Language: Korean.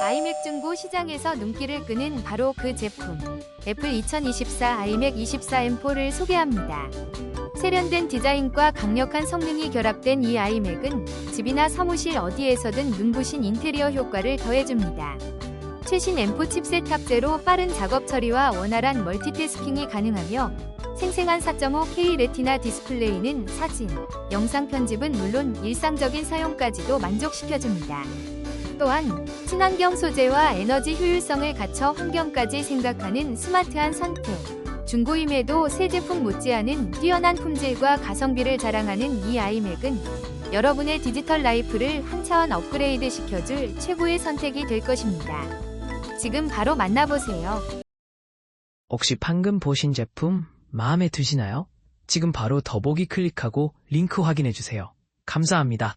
아이맥 중고 시장에서 눈길을 끄는 바로 그 제품. 애플 2024 아이맥 24M4를 소개합니다. 세련된 디자인과 강력한 성능이 결합된 이 아이맥은 집이나 사무실 어디에서든 눈부신 인테리어 효과를 더해줍니다. 최신 M4 칩셋 탑재로 빠른 작업 처리와 원활한 멀티태스킹이 가능하며 생생한 4.5K 레티나 디스플레이는 사진, 영상 편집은 물론 일상적인 사용까지도 만족시켜줍니다. 또한 친환경 소재와 에너지 효율성을 갖춰 환경까지 생각하는 스마트한 선택. 중고임에도 새 제품 못지않은 뛰어난 품질과 가성비를 자랑하는 이 아이맥은 여러분의 디지털 라이프를 한 차원 업그레이드 시켜줄 최고의 선택이 될 것입니다. 지금 바로 만나보세요. 혹시 방금 보신 제품 마음에 드시나요? 지금 바로 더보기 클릭하고 링크 확인해 주세요. 감사합니다.